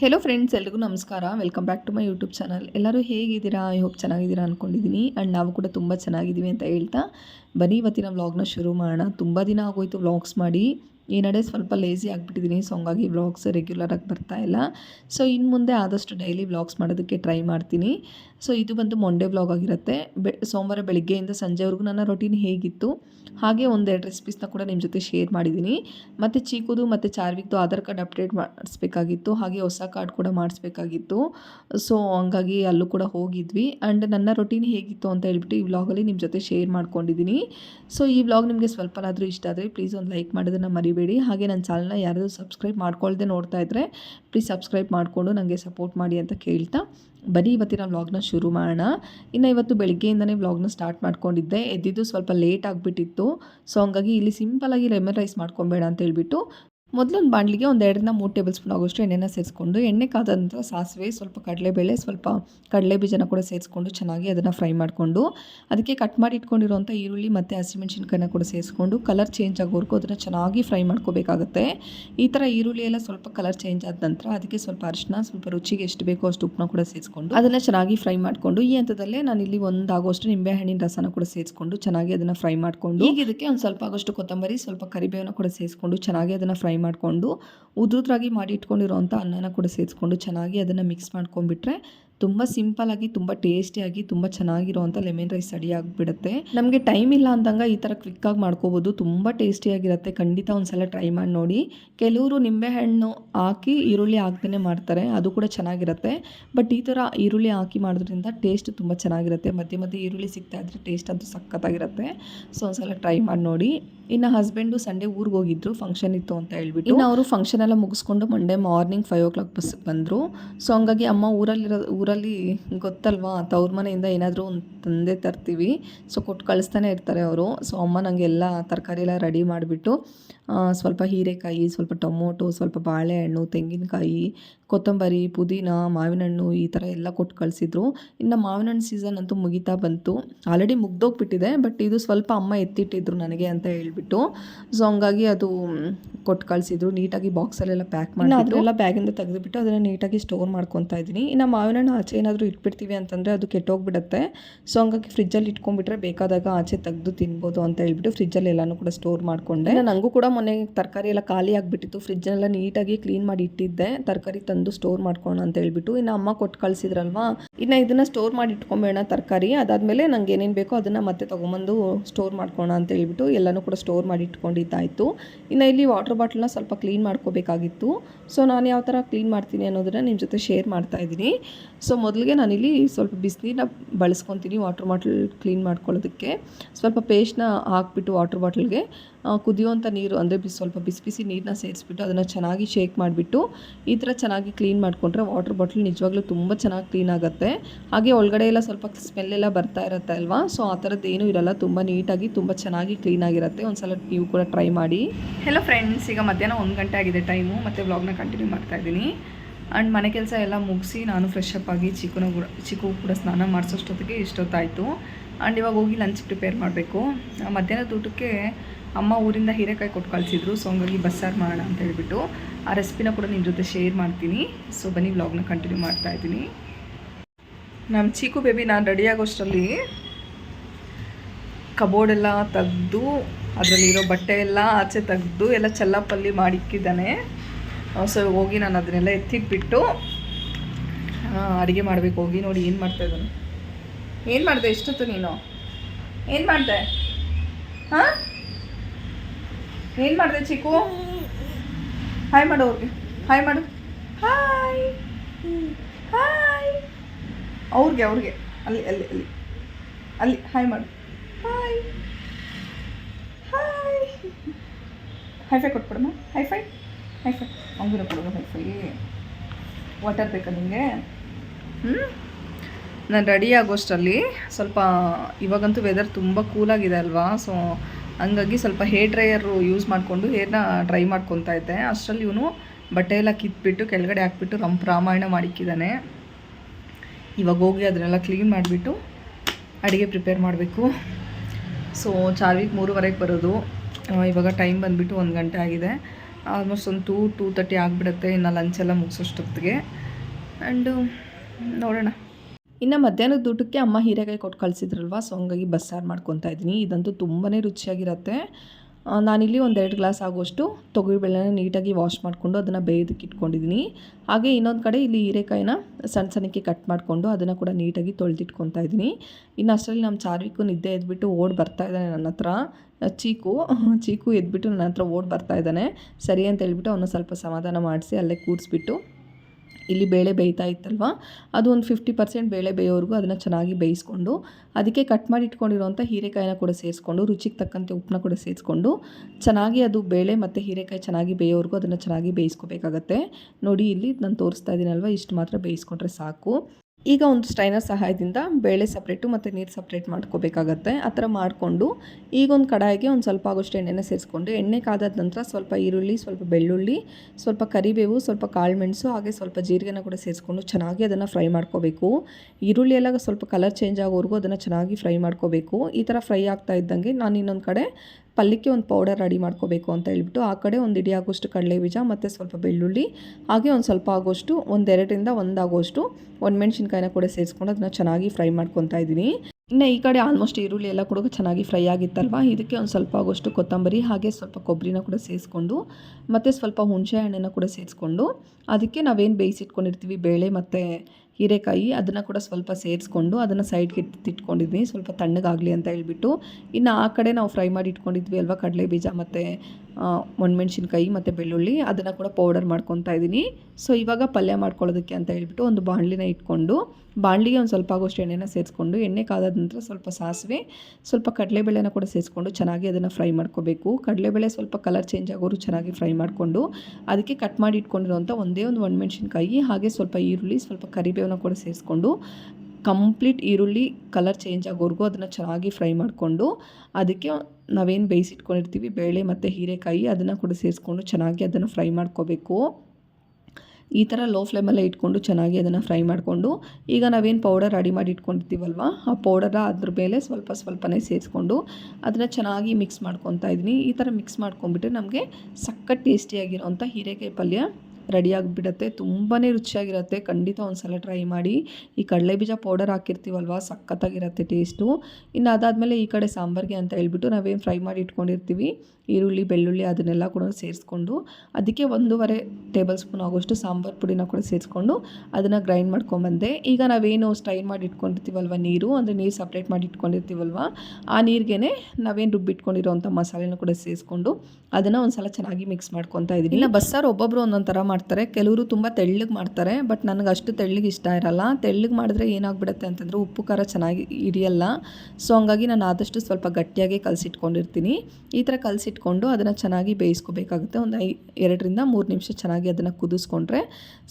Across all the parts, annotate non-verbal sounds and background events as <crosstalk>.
Hello friends ಎಲ್ರಿಗೂ ನಮಸ್ಕಾರ. Welcome back to my YouTube channel ಎಲ್ಲರೂ ಹೇಗಿದ್ದೀರಾ? ಐ ಹೋಪ್ ಚೆನ್ನಾಗಿದ್ದೀರಾ ಅಂದ್ಕೊಂಡಿದ್ದೀನಿ ಆ್ಯಂಡ್ ನಾವು ಕೂಡ ತುಂಬ ಚೆನ್ನಾಗಿದ್ದೀವಿ ಅಂತ ಹೇಳ್ತಾ ಬನ್ನಿ ಇವತ್ತಿನ ವ್ಲಾಗ್ನ ಶುರು ಮಾಡೋಣ. ತುಂಬ ದಿನ ಆಗೋಯ್ತು ವ್ಲಾಗ್ಸ್ ಮಾಡಿ. ಈ ನಡೆ ಸ್ವಲ್ಪ ಲೇಸಿ ಆಗಿಬಿಟ್ಟಿದ್ದೀನಿ ಸೊ ಹಂಗಾಗಿ ವ್ಲಾಗ್ಸ್ ರೆಗ್ಯುಲರಾಗಿ ಬರ್ತಾ ಇಲ್ಲ. ಸೊ ಇನ್ನು ಮುಂದೆ ಆದಷ್ಟು ಡೈಲಿ ವ್ಲಾಗ್ಸ್ ಮಾಡೋದಕ್ಕೆ ಟ್ರೈ ಮಾಡ್ತೀನಿ. ಸೊ ಇದು ಬಂದು ಮೊಂಡೇ ವ್ಲಾಗ್ ಆಗಿರುತ್ತೆ. ಬೆ, ಸೋಮವಾರ ಬೆಳಗ್ಗೆಯಿಂದ ಸಂಜೆವರೆಗೂ ನನ್ನ ರೊಟೀನ್ ಹೇಗಿತ್ತು, ಹಾಗೆ ಒಂದೆರಡು ರೆಸಿಪೀಸ್ನ ಕೂಡ ನಿಮ್ಮ ಜೊತೆ ಶೇರ್ ಮಾಡಿದ್ದೀನಿ. ಮತ್ತು ಚೀಕುದು ಮತ್ತು ಚಾರ್ವಿಕ್ದು ಆಧಾರ್ ಕಾರ್ಡ್ ಅಪ್ಡೇಟ್ ಮಾಡಿಸ್ಬೇಕಾಗಿತ್ತು, ಹಾಗೆ ಹೊಸ ಕಾರ್ಡ್ ಕೂಡ ಮಾಡಿಸ್ಬೇಕಾಗಿತ್ತು. ಸೊ ಹಂಗಾಗಿ ಅಲ್ಲೂ ಕೂಡ ಹೋಗಿದ್ವಿ. ಆ್ಯಂಡ್ ನನ್ನ ರೊಟೀನ್ ಹೇಗಿತ್ತು ಅಂತ ಹೇಳ್ಬಿಟ್ಟು ಈ ವ್ಲಾಗಲ್ಲಿ ನಿಮ್ಮ ಜೊತೆ ಶೇರ್ ಮಾಡ್ಕೊಂಡಿದ್ದೀನಿ. ಸೊ ಈ ವ್ಲಾಗ್ ನಿಮಗೆ ಸ್ವಲ್ಪನಾದರೂ ಇಷ್ಟ ಆದರೆ ಪ್ಲೀಸ್ ಒಂದು ಲೈಕ್ ಮಾಡೋದನ್ನು ಮರಿಬೇಡಿ. ಹಾಗೆ ನನ್ನ ಚಾನಲ್ನ ಯಾರಾದರೂ ಸಬ್ಸ್ಕ್ರೈಬ್ ಮಾಡ್ಕೊಳ್ಳದೆ ನೋಡ್ತಾ ಇದ್ದರೆ ಪ್ಲೀಸ್ ಸಬ್ಸ್ಕ್ರೈಬ್ ಮಾಡಿಕೊಂಡು ನನಗೆ ಸಪೋರ್ಟ್ ಮಾಡಿ ಅಂತ ಕೇಳ್ತಾ. ಬರೀ ಇವತ್ತಿನ ವ್ಲಾಗ್ನ ಶುರು ಮಾಡೋಣ. ಇನ್ನು ಇವತ್ತು ಬೆಳಗ್ಗೆಯಿಂದನೇ ವ್ಲಾಗ್ನ ಸ್ಟಾರ್ಟ್ ಮಾಡ್ಕೊಂಡಿದ್ದೆ. ಎದ್ದಿದ್ದು ಸ್ವಲ್ಪ ಲೇಟ್ ಆಗಿಬಿಟ್ಟಿತ್ತು. ಸೊ ಹಂಗಾಗಿ ಇಲ್ಲಿ ಸಿಂಪಲಾಗಿ ಲೆಮನ್ ರೈಸ್ ಮಾಡ್ಕೊಬೇಡ ಅಂತ ಹೇಳ್ಬಿಟ್ಟು ಮೊದಲೊಂದು ಬಾಂಡ್ಲಿಗೆ ಒಂದು ಎರಡರಿಂದ ಮೂರು ಟೇಬಲ್ ಸ್ಪೂನ್ ಆಗೋಷ್ಟು ಎಣ್ಣೆನ ಸೇರಿಸ್ಕೊಂಡು, ಎಣ್ಣೆ ಕಾದ ನಂತರ ಸಾಸಿವೆ, ಸ್ವಲ್ಪ ಕಡಲೆಬೇಳೆ, ಸ್ವಲ್ಪ ಕಡಲೆ ಬೀಜನ ಕೂಡ ಸೇರಿಸ್ಕೊಂಡು ಚೆನ್ನಾಗಿ ಅದನ್ನು ಫ್ರೈ ಮಾಡಿಕೊಂಡು, ಅದಕ್ಕೆ ಕಟ್ ಮಾಡಿ ಇಟ್ಕೊಂಡಿರುವಂಥ ಈರುಳ್ಳಿ ಮತ್ತು ಹಸಿಮೆಣಸಿನ್ಕಾಯಿನ ಕೂಡ ಸೇರಿಸ್ಕೊಂಡು ಕಲರ್ ಚೇಂಜ್ ಆಗೋವರೆಗೂ ಅದನ್ನು ಚೆನ್ನಾಗಿ ಫ್ರೈ ಮಾಡ್ಕೋಬೇಕಾಗುತ್ತೆ. ಈ ಥರ ಈರುಳ್ಳಿ ಎಲ್ಲ ಸ್ವಲ್ಪ ಕಲರ್ ಚೇಂಜ್ ಆದ ನಂತರ ಅದಕ್ಕೆ ಸ್ವಲ್ಪ ಅರಿಶಿನ, ಸ್ವಲ್ಪ ರುಚಿಗೆ ಎಷ್ಟು ಬೇಕೋ ಅಷ್ಟು ಉಪ್ಪನ್ನ ಕೂಡ ಸೇರಿಸ್ಕೊಂಡು, ಅದನ್ನು ಚೆನ್ನಾಗಿ ಫ್ರೈ ಮಾಡಿಕೊಂಡು, ಈ ಹಂತದಲ್ಲೇ ನಾನು ಇಲ್ಲಿ ಒಂದು ಆಗೋಷ್ಟು ನಿಂಬೆಹಣ್ಣಿನ ರಸನ ಕೂಡ ಸೇರಿಸ್ಕೊಂಡು ಚೆನ್ನಾಗಿ ಅದನ್ನು ಫ್ರೈ ಮಾಡಿಕೊಂಡು, ಈಗ ಇದಕ್ಕೆ ಒಂದು ಸ್ವಲ್ಪ ಆಗೋಷ್ಟು ಕೊತ್ತಂಬರಿ, ಸ್ವಲ್ಪ ಕರಿಬೇವನ್ನ ಕೂಡ ಸೇರಿಸ್ಕೊಂಡು ಚೆನ್ನಾಗಿ ಅದನ್ನು ಫ್ರೈ ಮಾಡಿಕೊಂಡು ಉದ್ರುದ್ರಾಗಿ ಮಾಡಿ ಇಟ್ಕೊಂಡಿರೋಂಥ ಅನ್ನನ ಕೂಡ ಸೇರಿಸ್ಕೊಂಡು ಚೆನ್ನಾಗಿ ಅದನ್ನು ಮಿಕ್ಸ್ ಮಾಡ್ಕೊಂಡ್ಬಿಟ್ರೆ ತುಂಬ ಸಿಂಪಲಾಗಿ ತುಂಬ ಟೇಸ್ಟಿಯಾಗಿ ತುಂಬ ಚೆನ್ನಾಗಿರೋವಂಥ ಲೆಮನ್ ರೈಸ್ ರೆಡಿ ಆಗಿಬಿಡುತ್ತೆ. ನಮಗೆ ಟೈಮ್ ಇಲ್ಲ ಅಂದಂಗ ಈ ಥರ ಕ್ವಿಕ್ಕಾಗಿ ಮಾಡ್ಕೋಬೋದು. ತುಂಬ ಟೇಸ್ಟಿಯಾಗಿರುತ್ತೆ ಖಂಡಿತ ಒಂದ್ಸಲ ಟ್ರೈ ಮಾಡಿ ನೋಡಿ. ಕೆಲವರು ನಿಂಬೆಹಣ್ಣು ಹಾಕಿ ಈರುಳ್ಳಿ ಹಾಕ್ದೇ ಮಾಡ್ತಾರೆ. ಅದು ಕೂಡ ಚೆನ್ನಾಗಿರುತ್ತೆ. ಬಟ್ ಈ ಥರ ಈರುಳ್ಳಿ ಹಾಕಿ ಮಾಡೋದ್ರಿಂದ ಟೇಸ್ಟ್ ತುಂಬ ಚೆನ್ನಾಗಿರುತ್ತೆ. ಮಧ್ಯೆ ಮಧ್ಯೆ ಈರುಳ್ಳಿ ಸಿಗ್ತಾ ಇದ್ರೆ ಟೇಸ್ಟ್ ಅಂತೂ ಸಖತ್ತಾಗಿರುತ್ತೆ. ಸೊ ಒಂದ್ಸಲ ಟ್ರೈ ಮಾಡಿ ನೋಡಿ. ಇನ್ನು ಹಸ್ಬೆಂಡು ಸಂಡೇ ಊರಿಗೆ ಹೋಗಿದ್ರು. ಫಂಕ್ಷನ್ ಇತ್ತು ಅಂತ ಹೇಳ್ಬಿಟ್ಟು. ಇನ್ನು ಅವರು ಫಂಕ್ಷನ್ ಎಲ್ಲ ಮುಗಿಸ್ಕೊಂಡು Monday morning five o'clock bus ಬಂದರು. ಸೊ ಹಂಗಾಗಿ ಅಮ್ಮ ಊರಲ್ಲಿರೋ ಊರಲ್ಲಿ ಗೊತ್ತಲ್ವಾ? ತವ್ರ ಮನೆಯಿಂದ ಏನಾದರೂ ಒಂದು ತಂದೆ ತರ್ತೀವಿ. ಸೊ ಕೊಟ್ಟು ಕಳಿಸ್ತಾನೆ ಇರ್ತಾರೆ ಅವರು. ಸೊ ಅಮ್ಮ ನನಗೆ ಎಲ್ಲ ತರಕಾರಿ ಎಲ್ಲ ರೆಡಿ ಮಾಡಿಬಿಟ್ಟು ಸ್ವಲ್ಪ ಹೀರೆಕಾಯಿ ಸ್ವಲ್ಪ ಟೊಮೊಟೊ ಸ್ವಲ್ಪ ಬಾಳೆಹಣ್ಣು ತೆಂಗಿನಕಾಯಿ ಕೊತ್ತಂಬರಿ ಪುದೀನ ಮಾವಿನ ಹಣ್ಣು ಈ ಥರ ಎಲ್ಲ ಕೊಟ್ಟು ಕಳಿಸಿದ್ರು. ಇನ್ನು ಮಾವಿನ ಹಣ್ಣು ಸೀಸನ್ ಅಂತೂ ಮುಗಿತಾ ಬಂತು. ಆಲ್ರೆಡಿ ಮುಗ್ದೋಗ್ಬಿಟ್ಟಿದೆ ಬಟ್ ಇದು ಸ್ವಲ್ಪ ಅಮ್ಮ ಎತ್ತಿಟ್ಟಿದ್ರು ನನಗೆ ಅಂತ ಹೇಳಿಬಿಟ್ಟು. ಸೊ ಹಂಗಾಗಿ ಅದು ಕೊಟ್ಟು ಕಳಿಸಿದ್ರು. ನೀಟಾಗಿ ಬಾಕ್ಸಲ್ಲೆಲ್ಲ ಪ್ಯಾಕ್ ಮಾಡಿ ಅದನ್ನೆಲ್ಲ ಬ್ಯಾಗಿಂದ ತೆಗೆದುಬಿಟ್ಟು ಅದನ್ನು ನೀಟಾಗಿ ಸ್ಟೋರ್ ಮಾಡ್ಕೊತಾ ಇದ್ದೀನಿ. ಇನ್ನು ಮಾವಿನ ಹಣ್ಣು ಆಚೆ ಏನಾದರೂ ಇಟ್ಬಿಡ್ತೀವಿ ಅಂತಂದರೆ ಅದು ಕೆಟ್ಟೋಗ್ಬಿಡುತ್ತೆ. ಸೊ ಹಂಗಾಗಿ ಫ್ರಿಜ್ಜಲ್ಲಿ ಇಟ್ಕೊಂಡ್ಬಿಟ್ರೆ ಬೇಕಾದಾಗ ಆಚೆ ತೆಗೆದು ತಿನ್ಬೋದು ಅಂತ ಹೇಳ್ಬಿಟ್ಟು ಫ್ರಿಜ್ಜಲ್ಲಿ ಎಲ್ಲನೂ ಕೂಡ ಸ್ಟೋರ್ ಮಾಡಿಕೊಂಡೆ. ನನಗೂ ಕೂಡ ಮೊನ್ನೆ ತರಕಾರಿ ಎಲ್ಲ ಖಾಲಿ ಆಗಿಬಿಟ್ಟಿತ್ತು. ಫ್ರಿಜ್ಜನ್ನೆಲ್ಲ ನೀಟಾಗಿ ಕ್ಲೀನ್ ಮಾಡಿ ಇಟ್ಟಿದ್ದೆ. ತರಕಾರಿ ತಂದು ಸ್ಟೋರ್ ಮಾಡ್ಕೋಣ ಅಂತ ಹೇಳ್ಬಿಟ್ಟು. ಇನ್ನು ಅಮ್ಮ ಕೊಟ್ಟು ಕಳಿಸಿದ್ರಲ್ವಾ? ಇನ್ನು ಇದನ್ನು ಸ್ಟೋರ್ ಮಾಡಿ ಇಟ್ಕೊಂಬೇಡ ತರಕಾರಿ. ಅದಾದಮೇಲೆ ನಂಗೆ ಏನೇನು ಬೇಕೋ ಅದನ್ನು ಮತ್ತೆ ತೊಗೊಂಬಂದು ಸ್ಟೋರ್ ಮಾಡ್ಕೋಣ ಅಂತ ಹೇಳ್ಬಿಟ್ಟು ಎಲ್ಲನೂ ಕೂಡ ಸ್ಟೋರ್ ಮಾಡಿ ಇಟ್ಕೊಂಡಿದ್ದಾಯಿತು. ಇನ್ನು ಇಲ್ಲಿ ವಾಟರ್ ಬಾಟ್ಲನ್ನ ಸ್ವಲ್ಪ ಕ್ಲೀನ್ ಮಾಡ್ಕೋಬೇಕಾಗಿತ್ತು. ಸೊ ನಾನು ಯಾವ ಥರ ಕ್ಲೀನ್ ಮಾಡ್ತೀನಿ ಅನ್ನೋದನ್ನು ನಿಮ್ಮ ಜೊತೆ ಶೇರ್ ಮಾಡ್ತಾ ಇದ್ದೀನಿ. ಸೊ ಮೊದಲಿಗೆ ನಾನಿಲ್ಲಿ ಸ್ವಲ್ಪ ಬಿಸಿನೀರನ್ನ ಬಳಸ್ಕೊತೀನಿ ವಾಟರ್ ಬಾಟ್ಲ್ ಕ್ಲೀನ್ ಮಾಡ್ಕೊಳ್ಳೋದಕ್ಕೆ. ಸ್ವಲ್ಪ ಪೇಸ್ಟ್ನ ಹಾಕ್ಬಿಟ್ಟು ವಾಟರ್ ಬಾಟ್ಲಿಗೆ ಕುದಿಯುವಂಥ ನೀರು, ಅಂದರೆ ಬಿಸಿ, ಸ್ವಲ್ಪ ಬಿಸಿ ಬಿಸಿ ನೀರನ್ನ ಸೇರಿಸ್ಬಿಟ್ಟು ಅದನ್ನು ಚೆನ್ನಾಗಿ ಶೇಕ್ ಮಾಡಿಬಿಟ್ಟು, ಈ ಥರ ಚೆನ್ನಾಗಿ ಕ್ಲೀನ್ ಮಾಡಿಕೊಂಡ್ರೆ ವಾಟರ್ ಬಾಟ್ಲ್ ನಿಜವಾಗ್ಲೂ ತುಂಬ ಚೆನ್ನಾಗಿ ಕ್ಲೀನ್ ಆಗುತ್ತೆ. ಹಾಗೆ ಒಳಗಡೆ ಎಲ್ಲ ಸ್ವಲ್ಪ ಸ್ಮೆಲ್ಲೆಲ್ಲ ಬರ್ತಾ ಇರುತ್ತೆ ಅಲ್ವಾ? ಸೊ ಆ ಥರದ್ದು ಏನೂ ಇರಲ್ಲ, ತುಂಬ ನೀಟಾಗಿ, ತುಂಬ ಚೆನ್ನಾಗಿ ಕ್ಲೀನಾಗಿರುತ್ತೆ ಒಂದು ಸಲ ನೀವು ಕೂಡ ಟ್ರೈ ಮಾಡಿ. ಹೆಲೋ ಫ್ರೆಂಡ್ಸ್ ಈಗ ಮಧ್ಯಾಹ್ನ ಒಂದು ಗಂಟೆ ಆಗಿದೆ ಟೈಮು ಮತ್ತು ವ್ಲಾಗ್ನ ಕಂಟಿನ್ಯೂ ಮಾಡ್ತಾ ಇದ್ದೀನಿ. ಆ್ಯಂಡ್ ಮನೆ ಕೆಲಸ ಎಲ್ಲ ಮುಗಿಸಿ ನಾನು ಫ್ರೆಶ್ ಅಪ್ ಆಗಿ ಚಿಕ್ಕನ ಕೂಡ ಚಿಕ್ಕು ಕೂಡ ಸ್ನಾನ ಮಾಡಿಸೋಷ್ಟೊತ್ತಿಗೆ ಇಷ್ಟೊತ್ತಾಯಿತು. ಆ್ಯಂಡ್ ಇವಾಗ ಹೋಗಿ ಲಂಚ್ ಪ್ರಿಪೇರ್ ಮಾಡಬೇಕು. ಮಧ್ಯಾಹ್ನದ ಊಟಕ್ಕೆ ಅಮ್ಮ ಊರಿಂದ ಹೀರೆಕಾಯಿ ಕೊಟ್ಟು ಕಳಿಸಿದ್ರು ಸೊ ಹಂಗಾಗಿ ಬಸ್ಸಾರು ಮಾಡೋಣ ಅಂತ ಹೇಳಿಬಿಟ್ಟು ಆ ರೆಸಿಪಿನ ಕೂಡ ನಿಮ್ಮ ಜೊತೆ ಶೇರ್ ಮಾಡ್ತೀನಿ. ಸೊ ಬನ್ನಿ ವ್ಲಾಗ್ನ ಕಂಟಿನ್ಯೂ ಮಾಡ್ತಾ ಇದ್ದೀನಿ. ನಮ್ಮ ಚೀಕು ಬೇಬಿ ನಾನು ರೆಡಿ ಆಗೋಷ್ಟರಲ್ಲಿ ಕಬೋರ್ಡೆಲ್ಲ ತೆಗೆದು, ಅದರಲ್ಲಿರೋ ಬಟ್ಟೆ ಎಲ್ಲ ಆಚೆ ತೆಗೆದು, ಎಲ್ಲ ಚಲ್ಲಾಪಲ್ಲಿ ಮಾಡಿಕ್ಕಿದ್ದಾನೆ. ಸೊ ಹೋಗಿ ನಾನು ಅದನ್ನೆಲ್ಲ ಎತ್ತಿಟ್ಬಿಟ್ಟು ಅಡುಗೆ ಮಾಡಬೇಕು. ಹೋಗಿ ನೋಡಿ ಏನು ಮಾಡ್ತಾ ಇದ್ದಾನೆ. ಏನು ಮಾಡಿದೆ ಎಷ್ಟೊತ್ತು ನೀನು? ಏನು ಮಾಡಿದೆ? ಹಾಂ? ಏನು ಮಾಡಿದೆ ಚಿಕ್ಕು? ಹಾಯ್ ಮಾಡು ಅವ್ರಿಗೆ. ಹಾಯ್ ಮಾಡು. ಹಾಯ್ ಹಾಯ್ ಅವ್ರಿಗೆ ಅವ್ರಿಗೆ. ಅಲ್ಲಿ ಅಲ್ಲಿ ಅಲ್ಲಿ. ಅಲ್ಲಿ ಹಾಯ್ ಮಾಡು. ಹಾಯ್ ಹಾಯ್ ಹೈಫೈ ಕೊಟ್ಬಿಡಮ್ಮ. ಹೈಫೈ ಹೈಫೈ ಅವ್ರಿಗೂ ಕೊಡೋದು ಹೈಫೈ ವಾಟರ್ ಬೇಕಾ ನಿಮಗೆ? ಹ್ಞೂ ನಾನು ರೆಡಿ ಆಗೋಷ್ಟರಲ್ಲಿ. ಸ್ವಲ್ಪ ಇವಾಗಂತೂ ವೆದರ್ ತುಂಬ ಕೂಲಾಗಿದೆ ಅಲ್ವಾ? ಸೊ ಹಂಗಾಗಿ ಸ್ವಲ್ಪ ಹೇರ್ ಡ್ರೈಯರು ಯೂಸ್ ಮಾಡಿಕೊಂಡು ಹೇರ್ನ ಡ್ರೈ ಮಾಡ್ಕೊತಾ ಇದ್ದೆ. ಅಷ್ಟರಲ್ಲಿ ಇವನು ಬಟ್ಟೆ ಎಲ್ಲ ಕಿತ್ಬಿಟ್ಟು ಕೆಳಗಡೆ ಹಾಕ್ಬಿಟ್ಟು ರಂಪ್ ರಾಮಾಯಣ ಮಾಡಿಕ್ಕಿದ್ದಾನೆ. ಇವಾಗ ಹೋಗಿ ಅದನ್ನೆಲ್ಲ ಕ್ಲೀನ್ ಮಾಡಿಬಿಟ್ಟು ಅಡುಗೆ ಪ್ರಿಪೇರ್ ಮಾಡಬೇಕು. ಸೊ ಚಾರ್ವಿಕ್ ಮೂರುವರೆಗೆ ಬರೋದು. ಇವಾಗ ಟೈಮ್ ಬಂದುಬಿಟ್ಟು ಒಂದು ಗಂಟೆ ಆಗಿದೆ. ಆಲ್ಮೋಸ್ಟ್ ಒಂದು ಟೂ ಟೂ ತರ್ಟಿ ಆಗಿಬಿಡುತ್ತೆ ಇನ್ನು ಲಂಚೆಲ್ಲ ಮುಗಿಸೋಷ್ಟೊತ್ತಿಗೆ. ಆ್ಯಂಡು ನೋಡೋಣ. ಇನ್ನು ಮಧ್ಯಾಹ್ನದ ಊಟಕ್ಕೆ ಅಮ್ಮ ಹೀರೆಕಾಯಿ ಕೊಟ್ಟು ಕಳಿಸಿದ್ರಲ್ವ ಸೊ ಹಂಗಾಗಿ ಬಸ್ಸಾರು ಮಾಡ್ಕೊತಾ ಇದ್ದೀನಿ. ಇದಂತೂ ತುಂಬಾ ರುಚಿಯಾಗಿರುತ್ತೆ. ನಾನಿಲ್ಲಿ ಒಂದೆರಡು ಗ್ಲಾಸ್ ಆಗುವಷ್ಟು ತೊಗರಿಬೇಳೆನ ನೀಟಾಗಿ ವಾಶ್ ಮಾಡಿಕೊಂಡು ಅದನ್ನು ಬೇಯೋದಕ್ಕೆ ಇಟ್ಕೊಂಡಿದ್ದೀನಿ. ಹಾಗೆ ಇನ್ನೊಂದು ಕಡೆ ಇಲ್ಲಿ ಹೀರೆಕಾಯಿನ ಸಣ್ಣ ಸಣ್ಣಕ್ಕೆ ಕಟ್ ಮಾಡಿಕೊಂಡು ಅದನ್ನು ಕೂಡ ನೀಟಾಗಿ ತೊಳೆದಿಟ್ಕೊತಾ ಇದ್ದೀನಿ. ಇನ್ನು ಅಷ್ಟರಲ್ಲಿ ನಮ್ಮ ಚಾರ್ವಿಕು ನಿದ್ದೆ ಎದ್ಬಿಟ್ಟು ಓಡ್ ಬರ್ತಾ ಇದ್ದಾನೆ ನನ್ನ ಹತ್ರ. ಚೀಕು <laughs> ಚೀಕು ಎದ್ಬಿಟ್ಟು ನನ್ನ ಹತ್ರ ಓಡ್ ಬರ್ತಾ ಇದ್ದಾನೆ. ಸರಿ ಅಂತ ಹೇಳ್ಬಿಟ್ಟು ಅವನು ಸ್ವಲ್ಪ ಸಮಾಧಾನ ಮಾಡಿಸಿ ಅಲ್ಲೇ ಕೂರಿಸ್ಬಿಟ್ಟು ಇಲ್ಲಿ ಬೇಳೆ ಬೇಯ್ತಾ ಇತ್ತಲ್ವ? ಅದು ಒಂದು ಫಿಫ್ಟಿ ಪರ್ಸೆಂಟ್ ಬೇಳೆ ಬೇಯೋವರೆಗೂ ಅದನ್ನು ಚೆನ್ನಾಗಿ ಬೇಯಿಸ್ಕೊಂಡು, ಅದಕ್ಕೆ ಕಟ್ ಮಾಡಿ ಇಟ್ಕೊಂಡಿರುವಂಥ ಹೀರೆಕಾಯಿನ ಕೂಡ ಸೇರಿಸ್ಕೊಂಡು, ರುಚಿಗೆ ತಕ್ಕಂತೆ ಉಪ್ಪನ್ನ ಕೂಡ ಸೇರಿಸ್ಕೊಂಡು, ಚೆನ್ನಾಗಿ ಅದು ಬೇಳೆ ಮತ್ತು ಹೀರೆಕಾಯಿ ಚೆನ್ನಾಗಿ ಬೇಯೋವರೆಗೂ ಅದನ್ನು ಚೆನ್ನಾಗಿ ಬೇಯಿಸ್ಕೋಬೇಕಾಗತ್ತೆ. ನೋಡಿ, ಇಲ್ಲಿ ನಾನು ತೋರಿಸ್ತಾ ಇದ್ದೀನಲ್ವ? ಇಷ್ಟು ಮಾತ್ರ ಬೇಯಿಸ್ಕೊಂಡ್ರೆ ಸಾಕು. ಈಗ ಒಂದು ಸ್ಟೈನರ್ ಸಹಾಯದಿಂದ ಬೇಳೆ ಸಪ್ರೇಟು ಮತ್ತು ನೀರು ಸಪ್ರೇಟ್ ಮಾಡ್ಕೋಬೇಕಾಗತ್ತೆ. ಆ ಥರ ಮಾಡಿಕೊಂಡು ಈಗ ಒಂದು ಕಡಾಯಿಗೆ ಒಂದು ಸ್ವಲ್ಪ ಆಗೋಷ್ಟು ಎಣ್ಣೆನ ಸೇರಿಸ್ಕೊಂಡು ಎಣ್ಣೆ ಕಾದಾದ ನಂತರ ಸ್ವಲ್ಪ ಈರುಳ್ಳಿ, ಸ್ವಲ್ಪ ಬೆಳ್ಳುಳ್ಳಿ, ಸ್ವಲ್ಪ ಕರಿಬೇವು, ಸ್ವಲ್ಪ ಕಾಳುಮೆಣಸು ಹಾಗೆ ಸ್ವಲ್ಪ ಜೀರಿಗೆನ ಕೂಡ ಸೇರಿಸ್ಕೊಂಡು ಚೆನ್ನಾಗಿ ಅದನ್ನು ಫ್ರೈ ಮಾಡ್ಕೋಬೇಕು. ಈರುಳ್ಳಿ ಎಲ್ಲ ಸ್ವಲ್ಪ ಕಲರ್ ಚೇಂಜ್ ಆಗೋವರೆಗೂ ಅದನ್ನು ಚೆನ್ನಾಗಿ ಫ್ರೈ ಮಾಡ್ಕೋಬೇಕು. ಈ ಥರ ಫ್ರೈ ಆಗ್ತಾ ಇದ್ದಂಗೆ ನಾನು ಇನ್ನೊಂದು ಕಡೆ ಪಲ್ಯಕ್ಕೆ ಒಂದು ಪೌಡರ್ ರೆಡಿ ಮಾಡ್ಕೋಬೇಕು ಅಂತ ಹೇಳ್ಬಿಟ್ಟು ಆ ಕಡೆ ಒಂದು ಇಡಿ ಆಗೋಷ್ಟು ಕಡಲೆ ಬೀಜ ಮತ್ತು ಸ್ವಲ್ಪ ಬೆಳ್ಳುಳ್ಳಿ, ಹಾಗೆ ಒಂದು ಸ್ವಲ್ಪ ಆಗೋಷ್ಟು ಒಂದೆರಡರಿಂದ ಒಂದು ಆಗೋಷ್ಟು ಒಂದು ಮೆಣಸಿನ್ಕಾಯಿನ ಕೂಡ ಸೇರಿಸ್ಕೊಂಡು ಅದನ್ನ ಚೆನ್ನಾಗಿ ಫ್ರೈ ಮಾಡ್ಕೊತಾ ಇದ್ದೀನಿ. ಇನ್ನು ಈ ಕಡೆ ಆಲ್ಮೋಸ್ಟ್ ಈರುಳ್ಳಿ ಎಲ್ಲ ಕೂಡ ಚೆನ್ನಾಗಿ ಫ್ರೈ ಆಗಿತ್ತಲ್ವ? ಇದಕ್ಕೆ ಒಂದು ಸ್ವಲ್ಪ ಆಗೋಷ್ಟು ಕೊತ್ತಂಬರಿ, ಹಾಗೆ ಸ್ವಲ್ಪ ಕೊಬ್ಬರಿನ ಕೂಡ ಸೇರಿಸ್ಕೊಂಡು ಮತ್ತು ಸ್ವಲ್ಪ ಹುಣಸೆ ಹಣ್ಣನ್ನು ಕೂಡ ಸೇರಿಸ್ಕೊಂಡು ಅದಕ್ಕೆ ನಾವೇನು ಬೇಯಿಸಿಟ್ಕೊಂಡಿರ್ತೀವಿ? ಬೇಳೆ ಮತ್ತು ಹೀರೆಕಾಯಿ ಅದನ್ನು ಕೂಡ ಸ್ವಲ್ಪ ಸೇರಿಸ್ಕೊಂಡು ಅದನ್ನು ಸೈಡ್ಗೆ ಇಟ್ಕೊಂಡಿದ್ವಿ ಸ್ವಲ್ಪ ತಣ್ಣಗಾಗಲಿ ಅಂತ ಹೇಳ್ಬಿಟ್ಟು ಇನ್ನು ಆ ಕಡೆ ನಾವು ಫ್ರೈ ಮಾಡಿ ಇಟ್ಕೊಂಡಿದ್ವಿ ಅಲ್ವಾ? ಕಡಲೆ ಬೀಜ ಮತ್ತು ಒಣಮೆಣ್ಸಿನ್ಕಾಯಿ ಮತ್ತು ಬೆಳ್ಳುಳ್ಳಿ ಅದನ್ನು ಕೂಡ ಪೌಡರ್ ಮಾಡ್ಕೊತಾ ಇದ್ದೀನಿ ಸೊ ಇವಾಗ ಪಲ್ಯ ಮಾಡ್ಕೊಳ್ಳೋದಕ್ಕೆ ಅಂತ ಹೇಳ್ಬಿಟ್ಟು ಒಂದು ಬಾಣಲಿನ ಇಟ್ಕೊಂಡು, ಬಾಣಲಿಗೆ ಒಂದು ಸ್ವಲ್ಪ ಆಗೋಷ್ಟು ಎಣ್ಣೆನ ಸೇರಿಸ್ಕೊಂಡು, ಎಣ್ಣೆ ಕಾದಾದ ನಂತರ ಸ್ವಲ್ಪ ಸಾಸಿವೆ, ಸ್ವಲ್ಪ ಕಡಲೆಬೇಳೆನ ಕೂಡ ಸೇರಿಸ್ಕೊಂಡು ಚೆನ್ನಾಗಿ ಅದನ್ನು ಫ್ರೈ ಮಾಡ್ಕೋಬೇಕು. ಕಡಲೆಬೇಳೆ ಸ್ವಲ್ಪ ಕಲರ್ ಚೇಂಜ್ ಆಗೋರು ಚೆನ್ನಾಗಿ ಫ್ರೈ ಮಾಡಿಕೊಂಡು, ಅದಕ್ಕೆ ಕಟ್ ಮಾಡಿ ಇಟ್ಕೊಂಡಿರುವಂಥ ಒಂದೇ ಒಂದು ಒಣಮೆಣ್ಸಿನ್ಕಾಯಿ, ಹಾಗೆ ಸ್ವಲ್ಪ ಈರುಳ್ಳಿ, ಸ್ವಲ್ಪ ಕರಿಬೇವನ್ನ ಕೂಡ ಸೇರಿಸ್ಕೊಂಡು ಕಂಪ್ಲೀಟ್ ಈರುಳ್ಳಿ ಕಲರ್ ಚೇಂಜ್ ಆಗೋವರೆಗೂ ಅದನ್ನು ಚೆನ್ನಾಗಿ ಫ್ರೈ ಮಾಡಿಕೊಂಡು ಅದಕ್ಕೆ ನಾವೇನು ಬೇಯಿಸಿಟ್ಕೊಂಡಿರ್ತೀವಿ ಬೇಳೆ ಮತ್ತು ಹೀರೆಕಾಯಿ ಅದನ್ನು ಕೂಡ ಸೇರಿಸ್ಕೊಂಡು ಚೆನ್ನಾಗಿ ಅದನ್ನು ಫ್ರೈ ಮಾಡ್ಕೋಬೇಕು. ಈ ಥರ ಲೋ ಫ್ಲೇಮಲ್ಲೇ ಇಟ್ಕೊಂಡು ಚೆನ್ನಾಗಿ ಅದನ್ನು ಫ್ರೈ ಮಾಡಿಕೊಂಡು ಈಗ ನಾವೇನು ಪೌಡರ್ ರೆಡಿ ಮಾಡಿ ಇಟ್ಕೊಂಡಿರ್ತೀವಲ್ವ, ಆ ಪೌಡರ ಅದ್ರ ಮೇಲೆ ಸ್ವಲ್ಪ ಸ್ವಲ್ಪನೇ ಸೇರಿಸ್ಕೊಂಡು ಅದನ್ನು ಚೆನ್ನಾಗಿ ಮಿಕ್ಸ್ ಮಾಡ್ಕೊತಾ ಇದ್ದೀನಿ ಈ ಥರ ಮಿಕ್ಸ್ ಮಾಡ್ಕೊಂಬಿಟ್ರೆ ನಮಗೆ ಸಕ್ಕ ಟೇಸ್ಟಿಯಾಗಿರೋಂಥ ಹೀರೆಕಾಯಿ ಪಲ್ಯ ರೆಡಿ ಆಗಿಬಿಡುತ್ತೆ. ತುಂಬಾ ರುಚಿಯಾಗಿರುತ್ತೆ. ಖಂಡಿತ ಒಂದು ಸಲ ಟ್ರೈ ಮಾಡಿ. ಈ ಕಡಲೆ ಬೀಜ ಪೌಡರ್ ಹಾಕಿರ್ತೀವಲ್ವ? ಸಖತ್ತಾಗಿರುತ್ತೆ ಟೇಸ್ಟು. ಇನ್ನು ಅದಾದಮೇಲೆ ಈ ಕಡೆ ಸಾಂಬಾರಿಗೆ ಅಂತ ಹೇಳ್ಬಿಟ್ಟು ನಾವೇನು ಫ್ರೈ ಮಾಡಿ ಇಟ್ಕೊಂಡಿರ್ತೀವಿ. ಈರುಳ್ಳಿ, ಬೆಳ್ಳುಳ್ಳಿ ಅದನ್ನೆಲ್ಲ ಕೂಡ ಸೇರಿಸ್ಕೊಂಡು, ಅದಕ್ಕೆ ಒಂದೂವರೆ ಟೇಬಲ್ ಸ್ಪೂನ್ ಆಗೋಷ್ಟು ಸಾಂಬಾರು ಪುಡಿನ ಕೂಡ ಸೇರಿಸ್ಕೊಂಡು ಅದನ್ನು ಗ್ರೈಂಡ್ ಮಾಡ್ಕೊಂಬಂದೆ. ಈಗ ನಾವೇನು ಸ್ಟ್ರೈನ್ ಮಾಡಿ ಇಟ್ಕೊಂಡಿರ್ತೀವಲ್ವ ನೀರು? ಅಂದರೆ ನೀರು ಸಪ್ರೇಟ್ ಮಾಡಿ ಇಟ್ಕೊಂಡಿರ್ತೀವಲ್ವ? ಆ ನೀರಿಗೆ ನಾವೇನು ರುಬ್ಬಿಟ್ಕೊಂಡಿರೋವಂಥ ಮಸಾಲೆನ ಕೂಡ ಸೇರಿಸ್ಕೊಂಡು ಅದನ್ನು ಒಂದು ಸಲ ಚೆನ್ನಾಗಿ ಮಿಕ್ಸ್ ಮಾಡ್ಕೊತಾ ಇದ್ದೀನಿ ಇಲ್ಲ ಬಸ್ಸಾರು ಒಬ್ಬೊಬ್ಬರು ಒಂದೊಂದು ಥರ ಮಾಡ್ತಾರೆ. ಕೆಲವರು ತುಂಬ ತೆಳ್ಳಗೆ ಮಾಡ್ತಾರೆ, ಬಟ್ ನನಗೆ ಅಷ್ಟು ತೆಳ್ಳಗೆ ಇಷ್ಟ ಇರಲ್ಲ. ತೆಳ್ಳಗೆ ಮಾಡಿದ್ರೆ ಏನಾಗ್ಬಿಡುತ್ತೆ ಅಂತಂದರೆ ಉಪ್ಪು, ಖಾರ ಚೆನ್ನಾಗಿ ಹಿಡಿಯಲ್ಲ. ಸೊ, ಹಂಗಾಗಿ ನಾನು ಆದಷ್ಟು ಸ್ವಲ್ಪ ಗಟ್ಟಿಯಾಗಿ ಕಲಸಿಟ್ಕೊಂಡಿರ್ತೀನಿ. ಈ ಥರ ಕಲಸಿಟ್ಕೊಂಡು ಅದನ್ನು ಚೆನ್ನಾಗಿ ಬೇಯಿಸ್ಕೋಬೇಕಾಗುತ್ತೆ. ಒಂದು ಐ, ಎರಡರಿಂದ ಮೂರು ನಿಮಿಷ ಚೆನ್ನಾಗಿ ಅದನ್ನು ಕುದಿಸ್ಕೊಂಡ್ರೆ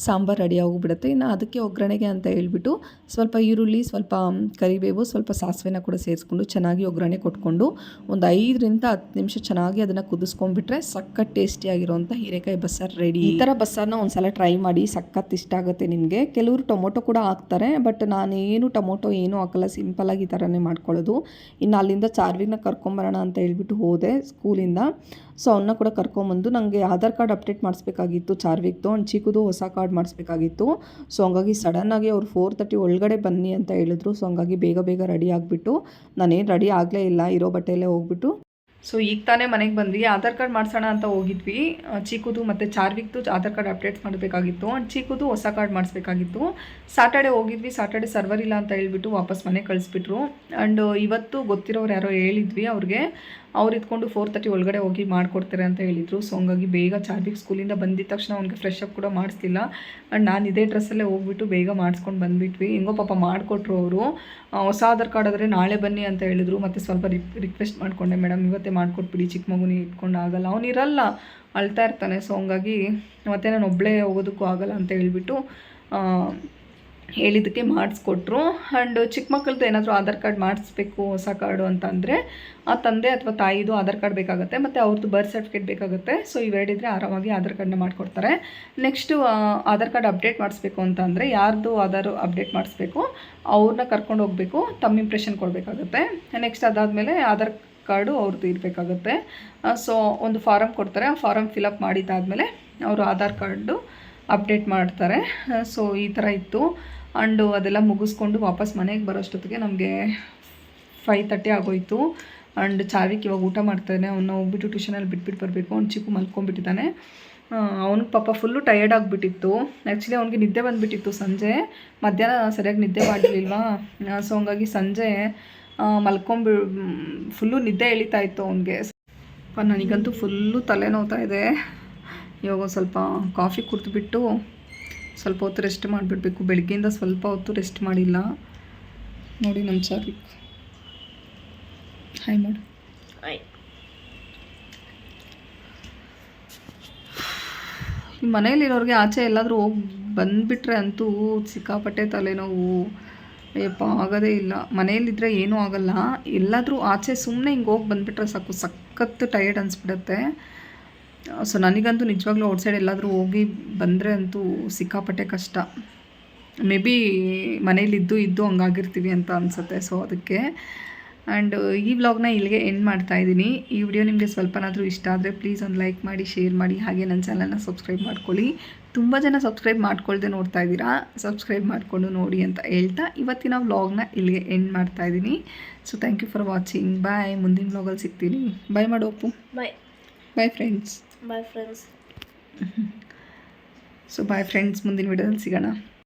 ಸಾಂಬಾರು ರೆಡಿ ಆಗೋಗ್ಬಿಡುತ್ತೆ. ಇನ್ನು ಅದಕ್ಕೆ ಒಗ್ಗರಣೆಗೆ ಅಂತ ಹೇಳ್ಬಿಟ್ಟು ಸ್ವಲ್ಪ ಈರುಳ್ಳಿ, ಸ್ವಲ್ಪ ಕರಿಬೇವು, ಸ್ವಲ್ಪ ಸಾಸಿವೆನ ಕೂಡ ಸೇರಿಸ್ಕೊಂಡು ಚೆನ್ನಾಗಿ ಒಗ್ಗರಣೆ ಕೊಟ್ಕೊಂಡು ಒಂದು ಐದರಿಂದ ಹತ್ತು ನಿಮಿಷ ಚೆನ್ನಾಗಿ ಅದನ್ನು ಕುದಿಸ್ಕೊಂಡ್ಬಿಟ್ರೆ ಸಕ್ಕ ಟೇಸ್ಟಿಯಾಗಿರುವಂಥ ಹೀರೆಕಾಯಿ ಬಸ್ಸಾರು ರೆಡಿ. ಈ ಥರ ಬಸ್ಸಾರನ್ನ ಒಂದ್ಸಲ ಟ್ರೈ ಮಾಡಿ, ಸಖತ್ ಇಷ್ಟ ಆಗುತ್ತೆ ನಿಮಗೆ ಕೆಲವರು ಟೊಮೊಟೊ ಕೂಡ ಹಾಕ್ತಾರೆ, ಬಟ್ ನಾನೇನು ಟೊಮೊಟೊ ಏನೂ ಹಾಕಲ್ಲ ಸಿಂಪಲಾಗಿ ಈ ಥರನೇ ಮಾಡ್ಕೊಳ್ಳೋದು. ಇನ್ನು ಅಲ್ಲಿಂದ ಚಾರ್ವಿನ ಕರ್ಕೊಂಬರೋಣ ಅಂತ ಹೇಳ್ಬಿಟ್ಟು ಹೋದೆ ಸ್ಕೂಲಿಂದ. ಸೊ ಅವನ್ನ ಕೂಡ ಕರ್ಕೊಂಬಂದು ನನಗೆ ಆಧಾರ್ ಕಾರ್ಡ್ ಅಪ್ಡೇಟ್ ಮಾಡಿಸ್ಬೇಕಾಗಿತ್ತು ಚಾರ್ವಿಕ್ದು ಒಂದು ಚಿಕ್ಕದು ಹೊಸ ಕಾರ್ಡ್ ಮಾಡಿಸ್ಬೇಕಾಗಿತ್ತು. ಸೊ ಹಂಗಾಗಿ ಸಡನ್ನಾಗಿ ಅವ್ರು ಫೋರ್ ತರ್ಟಿ ಒಳಗಡೆ ಬನ್ನಿ ಅಂತ ಹೇಳಿದ್ರು. ಸೊ ಹಂಗಾಗಿ ಬೇಗ ಬೇಗ ರೆಡಿ ಆಗಿಬಿಟ್ಟು, ನಾನೇನು ರೆಡಿ ಆಗಲೇ ಇಲ್ಲ, ಇರೋ ಬಟ್ಟೆಯಲ್ಲೇ ಹೋಗ್ಬಿಟ್ಟು ಸೊ ಈಗ ತಾನೇ ಮನೆಗೆ ಬಂದ್ವಿ. ಆಧಾರ್ ಕಾರ್ಡ್ ಮಾಡಿಸೋಣ ಅಂತ ಹೋಗಿದ್ವಿ. ಚೀಕುದು ಮತ್ತು ಚಾರ್ವಿಕ್ದು ಆಧಾರ್ ಕಾರ್ಡ್ ಅಪ್ಡೇಟ್ ಮಾಡಬೇಕಾಗಿತ್ತು. ಆ್ಯಂಡ್ ಚೀಕುದು ಹೊಸ ಕಾರ್ಡ್ ಮಾಡಿಸ್ಬೇಕಾಗಿತ್ತು. ಸಾಟರ್ಡೆ ಹೋಗಿದ್ವಿ. ಸಾಟರ್ಡೆ ಸರ್ವರ್ ಇಲ್ಲ ಅಂತ ಹೇಳ್ಬಿಟ್ಟು ವಾಪಸ್ ಮನೆ ಕಳಿಸ್ಬಿಟ್ರು. ಆ್ಯಂಡ್ ಇವತ್ತು ಗೊತ್ತಿರೋರು ಯಾರೋ ಹೇಳಿದ್ವಿ ಅವ್ರಿಗೆ. ಅವ್ರು ಇದ್ಕೊಂಡು ಫೋರ್ ತರ್ಟಿ ಒಳಗಡೆ ಹೋಗಿ ಮಾಡಿಕೊಡ್ತಾರೆ ಅಂತ ಹೇಳಿದರು. ಸೊ ಹಂಗಾಗಿ ಬೇಗ ಚಾರ್ವಿಕ್ ಸ್ಕೂಲಿಂದ ಬಂದಿದ ತಕ್ಷಣ ಅವ್ನಿಗೆ ಫ್ರೆಶ್ ಅಪ್ ಕೂಡ ಮಾಡಿಸ್ತಿಲ್ಲ. ಆ್ಯಂಡ್ ನಾನು ಇದೇ ಡ್ರೆಸ್ಸಲ್ಲೇ ಹೋಗ್ಬಿಟ್ಟು ಬೇಗ ಮಾಡಿಸ್ಕೊಂಡು ಬಂದುಬಿಟ್ವಿ. ಹೆಂಗೋ ಪಾಪ ಮಾಡಿಕೊಟ್ರು ಅವರು. ಹೊಸ ಆಧಾರ್ ಕಾರ್ಡ್ ಆದರೆ ನಾಳೆ ಬನ್ನಿ ಅಂತ ಹೇಳಿದ್ರು. ಮತ್ತು ಸ್ವಲ್ಪ ರಿಕ್ ರಿಕ್ವೆಸ್ಟ್ ಮಾಡಿಕೊಂಡೆ ಮೇಡಮ್ ಇವತ್ತೇ ಮಾಡಿಕೊಟ್ಬಿಡಿ. ಚಿಕ್ಕ ಮಗುನೇ ಇಟ್ಕೊಂಡು ಆಗಲ್ಲ. ಅವನಿರಲ್ಲ ಅಳ್ತಾ ಇರ್ತಾನೆ. ಸೊ ಹಂಗಾಗಿ ಮತ್ತೆ ನಾನು ಒಬ್ಬಳೇ ಹೋಗೋದಕ್ಕೂ ಆಗಲ್ಲ ಅಂತ ಹೇಳ್ಬಿಟ್ಟು ಹೇಳಿದ್ದಕ್ಕೆ ಮಾಡಿಸ್ಕೊಟ್ರು. ಆ್ಯಂಡ್ ಚಿಕ್ಕ ಮಕ್ಕಳದ್ದು ಏನಾದರೂ ಆಧಾರ್ ಕಾರ್ಡ್ ಮಾಡಿಸ್ಬೇಕು ಹೊಸ ಕಾರ್ಡು ಅಂತಂದರೆ, ಆ ತಂದೆ ಅಥವಾ ತಾಯಿದು ಆಧಾರ್ ಕಾರ್ಡ್ ಬೇಕಾಗುತ್ತೆ, ಮತ್ತು ಅವ್ರದ್ದು ಬರ್ತ್ ಸರ್ಟಿಫಿಕೇಟ್ ಬೇಕಾಗುತ್ತೆ. ಸೊ ಇವೆರಡಿದ್ರೆ ಆರಾಮಾಗಿ ಆಧಾರ್ ಕಾರ್ಡ್ನ ಮಾಡಿಕೊಡ್ತಾರೆ. ನೆಕ್ಸ್ಟು ಆಧಾರ್ ಕಾರ್ಡ್ ಅಪ್ಡೇಟ್ ಮಾಡಿಸ್ಬೇಕು ಅಂತಂದರೆ, ಯಾರ್ದು ಆಧಾರ್ ಅಪ್ಡೇಟ್ ಮಾಡಿಸ್ಬೇಕು ಅವ್ರನ್ನ ಕರ್ಕೊಂಡು ಹೋಗಬೇಕು, ತಮ್ಮ ಇಂಪ್ರೆಷನ್ ಕೊಡಬೇಕಾಗುತ್ತೆ. ನೆಕ್ಸ್ಟ್ ಅದಾದಮೇಲೆ ಆಧಾರ್ ಕಾರ್ಡು ಅವ್ರದ್ದು ಇರಬೇಕಾಗುತ್ತೆ. ಸೊ ಒಂದು ಫಾರಮ್ ಕೊಡ್ತಾರೆ. ಆ ಫಾರಮ್ ಫಿಲಪ್ ಮಾಡಿದ್ದಾದಮೇಲೆ, ಅವರು ಆಧಾರ್ ಕಾರ್ಡು ಅಪ್ಡೇಟ್ ಮಾಡ್ತಾರೆ. ಸೊ ಈ ಥರ ಇತ್ತು. ಆ್ಯಂಡು ಅದೆಲ್ಲ ಮುಗಿಸ್ಕೊಂಡು ವಾಪಸ್ ಮನೆಗೆ ಬರೋಷ್ಟೊತ್ತಿಗೆ ನಮಗೆ ಫೈವ್ ತರ್ಟಿ ಆಗೋಯಿತು. ಆ್ಯಂಡ್ ಚಾವಿಕ್ ಇವಾಗ ಊಟ ಮಾಡ್ತಾನೆ. ಅವನ್ನ ಹೋಗ್ಬಿಟ್ಟು ಟ್ಯೂಷನಲ್ಲಿ ಬಿಟ್ಬಿಟ್ಟು ಬರಬೇಕು. ಅವ್ನು ಚಿಕ್ಕು ಮಲ್ಕೊಂಡ್ಬಿಟ್ಟಿದ್ದಾನೆ. ಅವ್ನಿಗೆ ಪಾಪ ಫುಲ್ಲು ಟಯರ್ಡ್ ಆಗಿಬಿಟ್ಟಿತ್ತು. ಆ್ಯಕ್ಚುಲಿ ಅವ್ನಿಗೆ ನಿದ್ದೆ ಬಂದುಬಿಟ್ಟಿತ್ತು ಸಂಜೆ. ಮಧ್ಯಾಹ್ನ ಸರಿಯಾಗಿ ನಿದ್ದೆ ಮಾಡಲಿಲ್ವಾ? ಸೊ ಹಂಗಾಗಿ ಸಂಜೆ ಮಲ್ಕೊಂಬಿ ಫುಲ್ಲು ನಿದ್ದೆ ಎಳಿತಾ ಇತ್ತು ಅವನಿಗೆ. ನನಗಂತೂ ಫುಲ್ಲು ತಲೆನೋವ್ತಾ ಇದೆ. ಇವಾಗ ಸ್ವಲ್ಪ ಕಾಫಿ ಕುಡಿದ್ಬಿಟ್ಟು ಸ್ವಲ್ಪ ಹೊತ್ತು ರೆಸ್ಟ್ ಮಾಡಿಬಿಡ್ಬೇಕು. ಬೆಳಗ್ಗೆಯಿಂದ ಸ್ವಲ್ಪ ಹೊತ್ತು ರೆಸ್ಟ್ ಮಾಡಿಲ್ಲ. ನೋಡಿ ನಮ್ಮ ಸಾರಿ ಹಾಯ್ ಮಾಡು ಈ ಮನೇಲಿರೋರಿಗೆ ಆಚೆ ಎಲ್ಲಾದರೂ ಹೋಗಿ ಬಂದುಬಿಟ್ರೆ ಅಂತೂ ಸಿಕ್ಕಾಪಟ್ಟೆ ತಲೆನೋವು. ಅಯ್ಯಪ್ಪ ಆಗೋದೇ ಇಲ್ಲ. ಮನೆಯಲ್ಲಿದ್ದರೆ ಏನೂ ಆಗಲ್ಲ. ಎಲ್ಲಾದರೂ ಆಚೆ ಸುಮ್ಮನೆ ಹಿಂಗೆ ಹೋಗಿ ಬಂದುಬಿಟ್ರೆ ಸಾಕು. ಸಖತ್ತು ಟಯರ್ಡ್ ಅನಿಸ್ಬಿಡುತ್ತೆ. ಸೊ ನನಗಂತೂ ನಿಜವಾಗ್ಲೂ ಔಟ್ಸೈಡ್ ಎಲ್ಲಾದರೂ ಹೋಗಿ ಬಂದರೆ ಅಂತೂ ಸಿಕ್ಕಾಪಟ್ಟೆ ಕಷ್ಟ. ಮೇ ಬಿ ಮನೇಲಿದ್ದು ಇದ್ದು ಹಂಗಾಗಿರ್ತೀವಿ ಅಂತ ಅನಿಸುತ್ತೆ. ಸೊ ಅದಕ್ಕೆ ಆ್ಯಂಡ್ ಈ ವ್ಲಾಗ್ನ ಇಲ್ಲಿಗೆ ಎಂಡ್ ಮಾಡ್ತಾ ಇದ್ದೀನಿ. ಈ ವಿಡಿಯೋ ನಿಮಗೆ ಸ್ವಲ್ಪನಾದರೂ ಇಷ್ಟ ಆದರೆ ಪ್ಲೀಸ್ ಒಂದು ಲೈಕ್ ಮಾಡಿ ಶೇರ್ ಮಾಡಿ ಹಾಗೆ ನನ್ನ ಚಾನಲ್ನ ಸಬ್ಸ್ಕ್ರೈಬ್ ಮಾಡ್ಕೊಳ್ಳಿ. ತುಂಬ ಜನ ಸಬ್ಸ್ಕ್ರೈಬ್ ಮಾಡ್ಕೊಳ್ದೆ ನೋಡ್ತಾ ಇದ್ದೀರಾ? ಸಬ್ಸ್ಕ್ರೈಬ್ ಮಾಡಿಕೊಂಡು ನೋಡಿ ಅಂತ ಹೇಳ್ತಾ ಇವತ್ತಿನ ವ್ಲಾಗ್ನ ಇಲ್ಲಿಗೆ ಎಂಡ್ ಮಾಡ್ತಾ ಇದ್ದೀನಿ. So thank you for watching bye ಮುಂದಿನ ವ್ಲಾಗಲ್ಲಿ ಸಿಗ್ತೀನಿ. ಬಾಯ್ ಮಾಡು bye. Bye friends Bye, friends so bye friends ಮುಂದಿನ ವಿಡಿಯೋದಲ್ಲಿ ಸಿಗೋಣ.